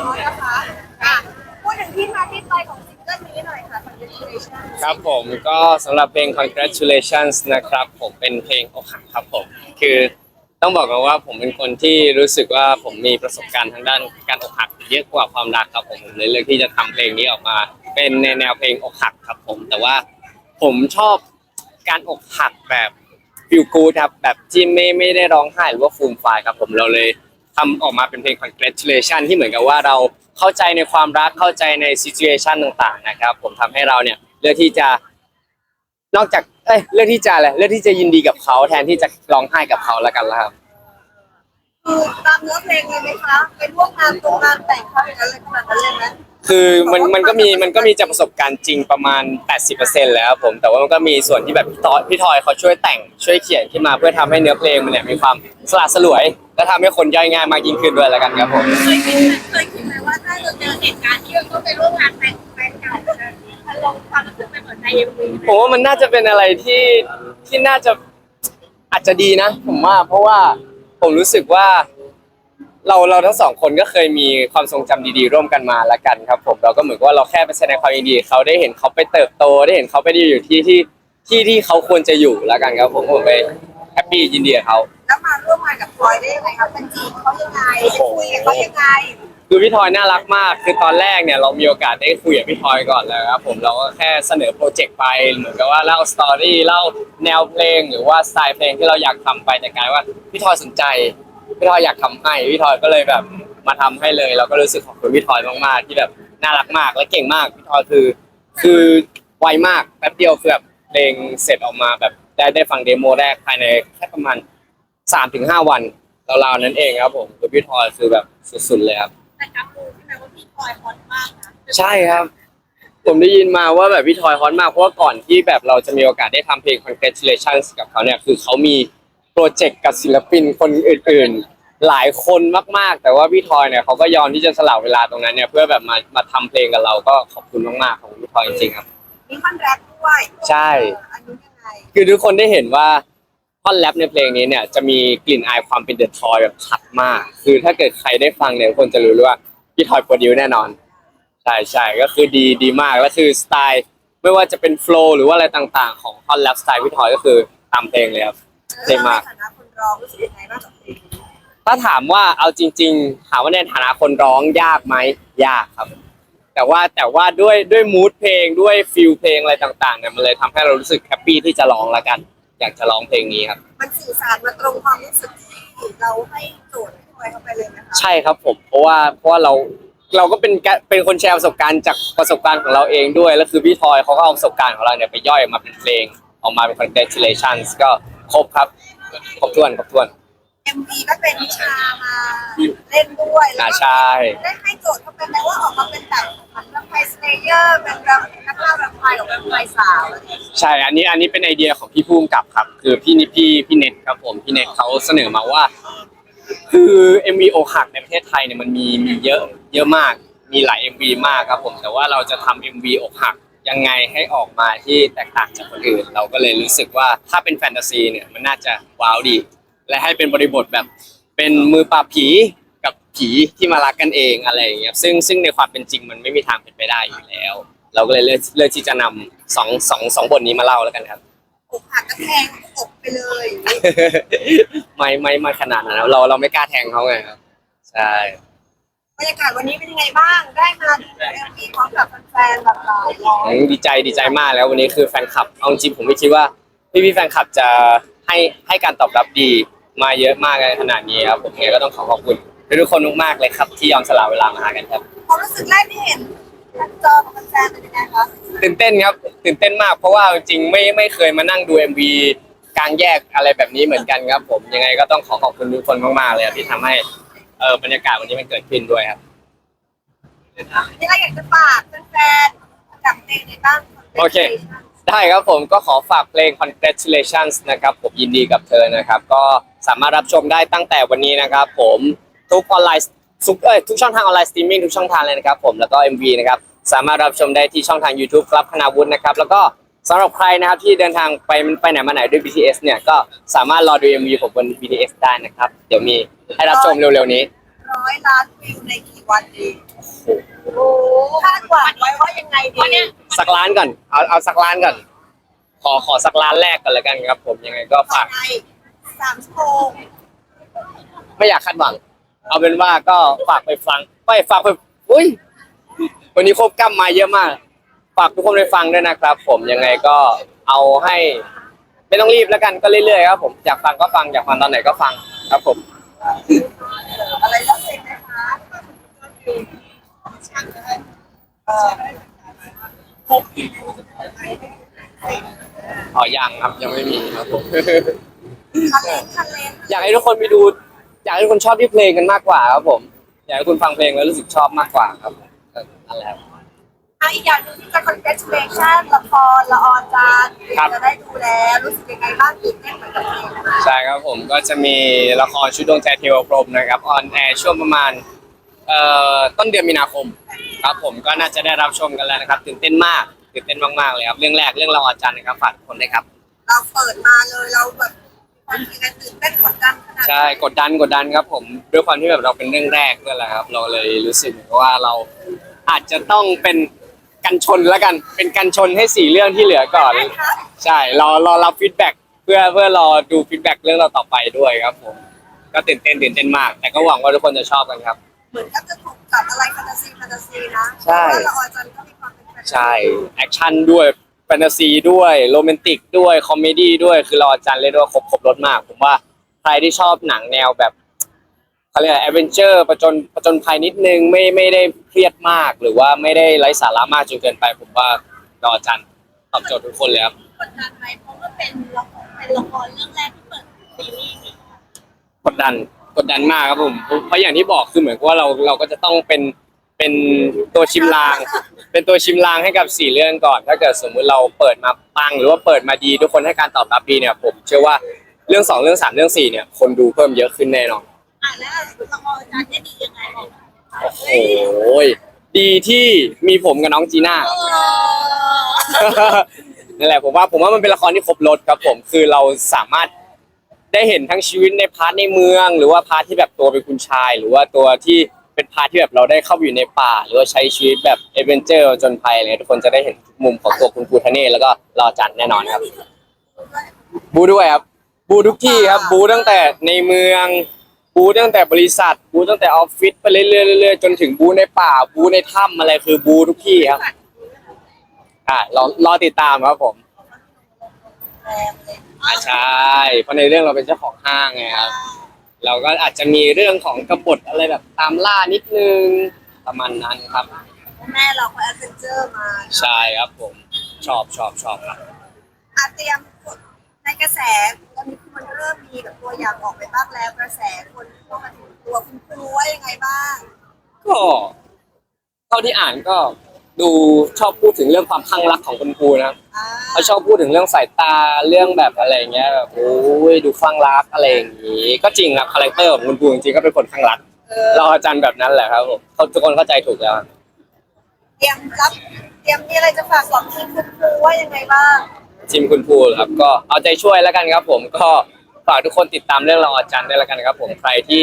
น้อยนะคะอะพูดถึงที่มาที่ไปของซิงเกิลนี้หน่อยค่ะ Congratulations ครับผมก็สำหรับเพลง congratulations นะครับ ผมเป็นเพลงอกหักครับผม คือต้องบอกกันว่าผมเป็นคนที่รู้สึกว่าผมมีประสบการณ์ทางด้านการอกหักเยอะกว่าความรักครับผมผมเลยเลือกที่จะทำเพลงนี้ออกมา เป็นในแนวเพลงอกหักครับผม แต่ว่าผมชอบการอกหักแบบฟิลกูดครับแบบที่ไม่ไม่ได้ร้องไห้หรือว่าฟูมไฟายครับผมเราเลย ทำออกมาเป็นเพลง congratulation ที่เหมือนกับว่าเราเข้าใจในความรักเข้าใจใน situation ต่างๆนะครับ ผมทำให้เราเนี่ยเลือกที่จะ นอกจากเอ้ยเลือกที่จะอะไรเลือกที่จะยินดีกับเขาแทนที่จะร้องไห้กับเขาแล้วกันละครับ คือตามเนื้อเพลงเลยไหมคะเป็นพวกงานตรงงานแต่งเขาอย่างนั้นเลยขนาดนั้นเลยไหมคือมันมันก็มีมันก็มีจากประสบการณ์จริงประมาณ 80%แล้วครับผม แต่ว่ามันก็มีส่วนที่แบบพี่ทอยพี่ทอยเขาช่วยแต่งช่วยเขียนขึ้นมาเพื่อทำให้เนื้อเพลงมันเนี่ยมีความสละสลวย และทำให้คนย่อยง่ายมากยิ่งขึ้นด้วยแล้วกันครับผม เคยคิดไหมเคยคิดไหมว่าถ้าเราเจอเหตุการณ์ที่เราต้องไปร่วมงานแต่งแฟนเก่าจะอารมณ์ความรู้สึกเป็นเหมือนในเอ็มวีผมว่ามันน่าจะเป็นอะไรที่ที่น่าจะอาจจะดีนะ ผมว่าเพราะว่า ผมรู้สึกว่า เราเราทั้งสองคนก็เคยมีความทรงจำดีๆ ร่วมกันมาละกันครับ ผมเราก็เหมือนกับว่าเราแค่ไปแสดงความยินดีเขาได้เห็นเขาไปเติบโตได้เห็นเขาไปอยู่ที่ที่ที่ที่เขาควรจะอยู่ละกันครับ ผมผมไปแฮปปี้ยินดีกับเขาแล้วมาร่วมงานกับพลอยได้ยังไงครับเป็นจีบเขายังไงไปคุยกับเขายังไง คือพี่ทอยน่ารักมาก คือตอนแรกเนี่ยเรามีโอกาสได้คุยกับพี่ทอยก่อนเลยครับผมเราก็แค่เสนอโปรเจกต์ไปเหมือนกับว่าเล่าสตอรี่เล่าแนวเพลงหรือว่าสไตล์เพลงที่เราอยากทำไปแต่กลายว่าพี่ทอยสนใจพี่ทอยอยากทำให้พี่ทอยก็เลยแบบมาทำให้เลย เราก็รู้สึกขอบคุณพี่ทอยมากๆที่แบบน่ารักมากและเก่งมากพี่ทอยคือ คือไวมากแป๊บเดียวคือแบบเพลงเสร็จออกมาแบบได้ได้ฟังเดโมแรกภายในแค่ประมาณสามถึงห้าวันราวๆนั้นเองครับผมคือพี่ทอยคือแบบสุดๆเลยครับ แต่กับรู้ใช่ไหมว่าพี่พลอยฮอตมากนะใช่ครับ ผมได้ยินมาว่าแบบพี่ทอยฮอตมากเพราะว่าก่อนที่แบบเราจะมีโอกาสได้ทำเพลง congratulations กับเขาเนี่ยคือเขามีโปรเจกต์กับศิลปินคนอื่นๆ หลายคนมากๆ แต่ว่าพี่ทอยเนี่ยเขาก็ยอมที่จะสละเวลาตรงนั้นเนี่ยเพื่อแบบมามาทำเพลงกับเราก็ขอบคุณมากๆของพี่ทอยจริงๆครับ มีคอนแรปด้วยใช่อันนี้ยังไง คือทุกคนได้เห็นว่า ท่อนแรปในเพลงนี้เนี่ยจะมีกลิ่นอายความเป็นเดอะทอยแบบชัดมาก คือถ้าเกิดใครได้ฟังเนี่ยทุกคนจะรู้เลยว่าพี่ทอยโปรดิวแน่นอนใช่ใช่ก็คือดีดีมากแล้วคือสไตล์ไม่ว่าจะเป็นโฟล์หรือว่าอะไรต่างๆ ของท่อนแรปสไตล์พี่ทอยก็คือตามเพลงเลยครับเท่มาก ในฐานะคนร้องรู้สึกยังไงบ้างกับเพลงนี้ถ้าถามว่าเอาจริง ๆ ถามว่าในฐานะคนร้องยากไหมยากครับ แต่ว่าแต่ว่าด้วยด้วยมูดเพลงด้วยฟิลเพลงอะไรต่างๆเนี่ยมันเลยทำให้เรารู้สึกแฮปปี้ที่จะร้องแล้วกัน อยากจะร้องเพลงนี้ครับ มันสื่อสารมาตรงความรู้สึกที่เราให้โจทย์ให้พลอยเข้าไปเลยนะคะใช่ครับผม เพราะว่าเพราะว่าเราเราก็เป็นกะเป็นคนแชร์ประสบการณ์จากประสบการณ์ของเราเองด้วยแล้วคือพี่ทอยเขาก็เอาประสบการณ์ของเราเนี่ยไปย่อยออกมาเป็นเพลงออกมาเป็น congratulations ก็ครบครับครบถ้วนครบถ้วนเอ็มวีก็เป็นนิชามาเล่นด้วยแล้วอ่าก็ใช่ ได้ให้โจทย์เข้าไปไหมว่าออกมาเป็นแบบเหมือนแบบไพสเลเยอร์เป็นแบบนักล่าแบบไพกับแบบไพสาวอะไรอย่างเงี้ยใช่ อันนี้อันนี้เป็นไอเดียของพี่ภูมิกับครับ คือพี่นิพี่พี่เน็ตครับผมพี่เน็ตเขาเสนอมาว่า คือ MV โอหักในประเทศไทยเนี่ยมันมีมีเยอะเยอะมาก มีหลาย MV มากครับผม แต่ว่าเราจะทำ MV อกหักยังไงให้ออกมาที่แตกต่างจากคนอื่น เราก็เลยรู้สึกว่าถ้าเป็นแฟนตาซีเนี่ยมันน่าจะว้าวดี และให้เป็นบริบทแบบเป็นมือปราบผีกับผีที่มารักกันเองอะไรอย่างเงี้ยซึ่งซึ่งในความเป็นจริงมันไม่มีทางเป็นไปได้อยู่แล้ว เราก็เลยเลือกเลือกที่จะนำสองสองสองบทนี้มาเล่าแล้วกันครับ อกหักก็แทงอกไปเลยไม่ไม่ไม่ขนาดนั้นครับเราเราไม่กล้าแทงเขาไงครับใช่บรรยากาศวันนี้เป็นยังไงบ้าง ได้มาดูเอ็มวีพร้อมกับแฟนๆแบบหลายร้อยอืมดีใจดีใจมากแล้ววันนี้คือแฟนคลับเอาจริงผมไม่คิดว่าพี่พี่ๆแฟนคลับจะให้ให้การตอบรับดี มาเยอะมากในขนาดนี้ครับผมยังไงก็ต้องขอขอบคุณทุกๆคนมากๆเลยครับ ที่ยอมสละเวลามาหากันครับความรู้สึกแรกที่เห็นจอของแฟนๆเป็นยังไงคะตื่นเต้นครับตื่นเต้นมากเพราะว่าจริงๆไม่ไม่เคยมานั่งดู MV กลางแยกอะไรแบบนี้เหมือนกันครับ ผมยังไงก็ต้องขอขอบคุณทุกคนมากๆเลยครับที่ทำให้เออบรรยากาศวันนี้มันเกิดขึ้นด้วยครับมีอะไรอยากจะฝากแฟนๆกับเพลงในบ้างโอเคได้ครับผมก็ขอฝากเพลง congratulations นะครับผมยินดีกับเธอนะครับ ก็ สามารถรับชมได้ตั้งแต่วันนี้นะครับ ผมทุกออนไลน์ทุกเอ้ยทุกช่องทางออนไลน์สตรีมมิ่งทุกช่องทางเลยนะครับ ผมแล้วก็ MV นะครับสามารถรับชมได้ที่ช่องทาง YouTube ครับคณาวุฒินะครับ แล้วก็สำหรับใครนะครับที่เดินทางไปไปไหนมาไหนด้วย BTS เนี่ยก็สามารถรอดู MV ผมบน BTS ได้นะครับ เดี๋ยวมีให้รับชมเร็วๆนี้รร้อยล้านวิวในกี่วันดีโอ้คาดหวังไว้ว่ายังไงดีวันเนี้ยสักล้านก่อนเอาเอาสักล้านก่อนขอขอสักล้านแรกกันแล้วกันครับ ผมยังไงก็ต่อฝากไป สามชั่วโมงไม่อยากคาดหวัง เอาเป็นว่าก็ฝากไปฟังไปฝากไปอุ้ยวันนี้ครบกล้ำมาเยอะมาก ฝากทุกคนไปฟังด้วยนะครับ ผมยังไงก็เอาให้ไม่ต้องรีบแล้วกันก็เรื่อยๆครับผมอยากฟังก็ฟังอยากฟังตอนไหนก็ฟังครับผมอะไรแล้วเสร็จไหมคะเอออ๋อยังครับยังไม่มีครับผม คันเลนคันเลนอยากให้ทุกคนไปดู อยากให้ทุกคนชอบที่เพลงกันมากกว่าครับผม อยากให้คุณฟังเพลงแล้วรู้สึกชอบมากกว่าครับเออนั่นแหละครับ อะอีกอย่างหนึงที่จะ congratulation ละครละออนจานครับ จะได้ดูแล้วรู้สึกยังไงบ้างตื่นเต้นเหมือนกับเพลงนะคะใช่ครับผมก็จะมีละครชุดดวงใจเทวพรหมนะครับออนแอร์ช่วงประมาณเอ่อต้นเดือนมีนาคมครับผมก็น่าจะได้รับชมกันแล้วนะครับ ตื่นเต้นมากตื่นเต้นมากๆเลยครับเรื่องแรกเรื่องละออนจันทร์นะครับฝากทุกคนด้วยครับ เราเปิดมาเลยเราแบบ มันยังไงตื่นเต้นกดดันขนาดไหนใช่กดดันกดดันครับผมด้วยความที่แบบเราเป็นเรื่องแรกด้วยแหละครับ เราเลยรู้สึกว่าเราอาจจะต้องเป็นกันชนแล้วกัน เป็นกันชนให้สี่เรื่องที่เหลือก่อนได้ครับใช่รอรอรับฟีดแบ็กเพื่อเพื่อรอดูฟีดแบ็กเรื่องเราต่อไปด้วยครับผมก็ตื่นเต้นตื่นเต้นมาก แต่ก็หวังว่าทุกคนจะชอบกันครับ เหมือนกับจะถูกกับอะไรแฟนตาซีแฟนตาซีนะใช่ เพราะว่าละออนจันทร์ก็มีความเป็นแฟนตาซี ใช่ แอคชั่นด้วยแฟนตาซีด้วยโรแมนติกด้วยคอมเมดี้ด้วยคือเราอาจารย์เล่นด้วยครบครบรถมาก ผมว่าใครที่ชอบหนังแนวแบบเขาเรียกอะไรแอดเวนเจอร์ประจนประจนภัยนิดนึงไม่ไม่ได้เครียดมาก หรือว่าไม่ได้ไร้สาระมากจนเกินไป ผมว่าเราอาจารย์ตอบโจทย์ทุกคนเลยครับกดดันไหมเพราะว่าเป็นละครเป็นละครเรื่องแรกที่เปิดซีรีส์นี้กดดันกดดันมากครับผมเพราะอย่างที่บอกคือเหมือนกับว่าเราเราก็จะต้องเป็น เป็นตัวชิมลาง เป็นตัวชิมลางให้กับสี่เรื่องก่อน ถ้าเกิดสมมุติเราเปิดมาปังหรือว่าเปิดมาดีทุกคนให้การตอบรับดีเนี่ยผมเชื่อว่าเรื่องสองเรื่องสามเรื่องสี่เนี่ย คนดูเพิ่มเยอะขึ้นแน่นอนอะแล้วละครอาจารย์เนี่ยดียังไงบอกโอ้โหดีที่มีผมกับน้องจีน่าเออนั่นแหละผมว่าผมว่ามันเป็นละครที่ครบรถครับผมคือเราสามารถได้เห็นทั้งชีวิตในพาร์ทในเมือง หรือว่าพาร์ทที่แบบตัวเป็นคุณชาย หรือว่าตัวที่ เป็นพาร์ทที่แบบเราได้เข้าไปอยู่ในป่า หรือว่าใช้ชีวิตแบบเอเวนเจอร์จนภัยอะไรเงี้ยทุกคนจะได้เห็นทุกมุมของตัวคุณภูทะเนศแล้วก็รอจันแน่นอนครับ บูด้วยครับ บูทุกที่ครับบูตั้งแต่ในเมืองบูตั้งแต่บริษัทบูตั้งแต่ออฟฟิศไปเรื่อยๆเรื่อยๆจนถึงบูในป่าบูในถ้ำอะไรคือบูทุกที่ครับ อ่ารอรอติดตามครับผมแรงเลยอ่าใช่เพราะในเรื่องเราเป็นเจ้าของห้างไงครับ เราก็อาจจะมีเรื่องของกบฏอะไรแบบตามล่านิดนึงประมาณนั้นครับ แม่เราก็แอดเวนเจอร์มาเนอะใช่ครับผมชอบชอบชอบครับ อาเตรียมในกระแสตอนนี้มันเริ่มมีแบบตัวอย่างออกไปบ้างแล้วกระแสคนเข้ามาถึงตัวคุณครูว่ายังไงบ้าง ก็เท่าที่อ่านก็ ดูชอบพูดถึงเรื่องความคลั่งรักของคุณครูนะครับอ่าเขาชอบพูดถึงเรื่องสายตาเรื่องแบบอะไรอย่างเงี้ยแบบโอ้ยดูคลั่งรักอะไรอย่างงี้ก็จริงครับคาแรคเตอร์ของคุณครูจริงๆก็เป็นคนคลั่งรักเออเราอาจารย์แบบนั้นแหละครับผมเขาทุกคนเข้าใจถูกแล้วเตรียมรับเตรียมมีอะไรจะฝากบอกทีมคุณครูว่ายังไงบ้างทีมคุณครูครับ ก็เอาใจช่วยแล้วกันครับ ผมก็ฝากทุกคนติดตามเรื่องเราอาจารย์ด้วยแล้วกันครับ ผมใครที่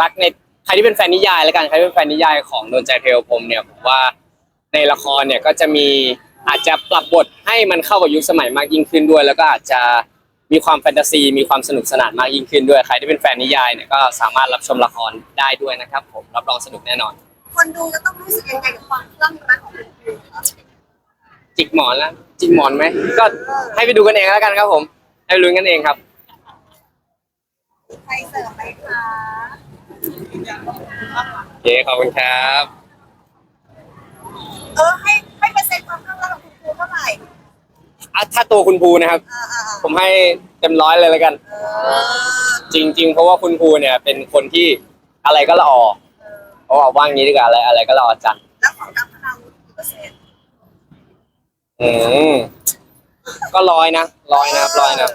รักในใครที่เป็นแฟนนิยายแล้วกันใครที่เป็นแฟนนิยายของดนใจเทวพรหมเนี่ยผมว่า ในละครเนี่ยก็จะมีอาจจะปรับบทให้มันเข้ากับยุคสมัยมากยิ่งขึ้นด้วย แล้วก็อาจจะมีความแฟนตาซี มีความสนุกสนานมากยิ่งขึ้นด้วยใครที่เป็นแฟนนิยายเนี่ยก็สามารถรับชมละครได้ด้วยนะครับ ผมรับรองสนุกแน่นอน คนดูจะต้องรู้สึกยังไงกับความคลั่งรักของคุณครูครับจิกหมอนแล้วจิกหมอนไหมก็ให้ไปดูกันเองแล้วกันครับผม ให้ไปลุ้นกันเองครับ ใครเสิร์ฟไหมคะโอเคขอบคุณครับ เออให้ให้เปอร์เซ็นต์ความคลั่งรักของคุณครูเท่าไหร่อะถ้าตัวคุณภูนะครับ อ่าอ่าอ่าผมให้เต็มร้อยเลยแล้วกัน เออจริง ๆ เพราะว่าคุณภูเนี่ยเป็นคนที่อะไรก็ละออเออเพราะว่าว่างนี้ดีกว่าอะไรอะไรก็ละออจัดแล้วของนักพนาวุฒิกี่เปอร์เซ็นต์อืมก็ร้อยนะร้อยนะครับร้อยนะ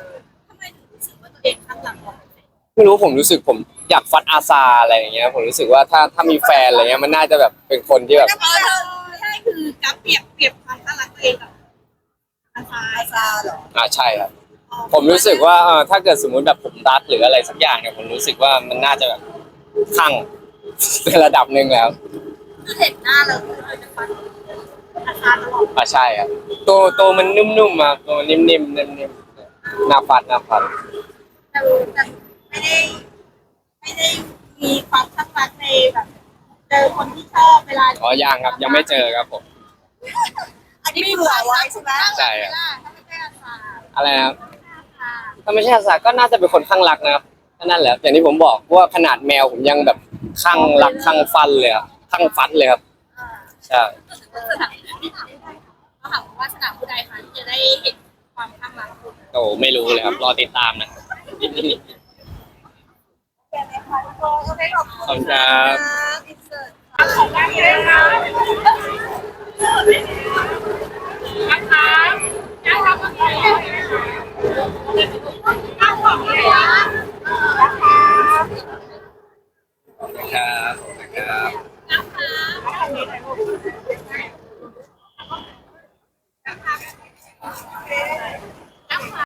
ทำไมถึงรู้สึกว่าตัวเองข้างหลังบอกไม่รู้ผมรู้สึกผมอยากฟัดอาซาอะไรอย่างเงี้ย ผมรู้สึกว่าถ้าถ้ามีแฟนอะไรเงี้ยมันน่าจะแบบเป็นคนที่แบบ เออใช่ คือกับเปรียบเปรียบความข้างหลังตัวเองกับอาซาอาซาเหรออ่าใช่ครับ ผมรู้สึกว่าเออถ้าเกิดสมมุติแบบผมรักหรืออะไรสักอย่างเนี่ยผมรู้สึกว่ามันน่าจะแบบคลั่งระดับหนึ่งแล้ว คือเห็นหน้าเราเลยเป็นฟันอาการตลอดอะใช่ครับตัวตัวมันนุ่มๆมาตัวนิ่มๆนิ่มๆหน้าฟัดหน้าฟัดแต่แต่ไม่ได้ ไม่ได้มีความสักรักในแบบ เจอคนที่ชอบเวลาอ๋อยังครับยังไม่เจอครับผม อันนี้เผื่อไว้ใช่ไหมใช่ครับ ถ้าไม่ใช่อาสาอะไรนะครับถ้าไม่ใช่อาสาก็น่าจะเป็นคนข้างรักนะครับก็นั่นแหละอย่างที่ผมบอกว่าขนาดแมวผมยังแบบข้างรักข้างฟันเลยครับข้างฟัดเลยครับใช่เขาถามว่าสนามผู้ใดคะที่จะได้เห็นความข้างรักคุณโอ้ไม่รู้เลยครับ รอติดตามนะครับโอเคไหมคะทุกคนโอเคขอบขอบคุคุณณครับ อินเสิร์ตของได้เลยค่ะนะคะ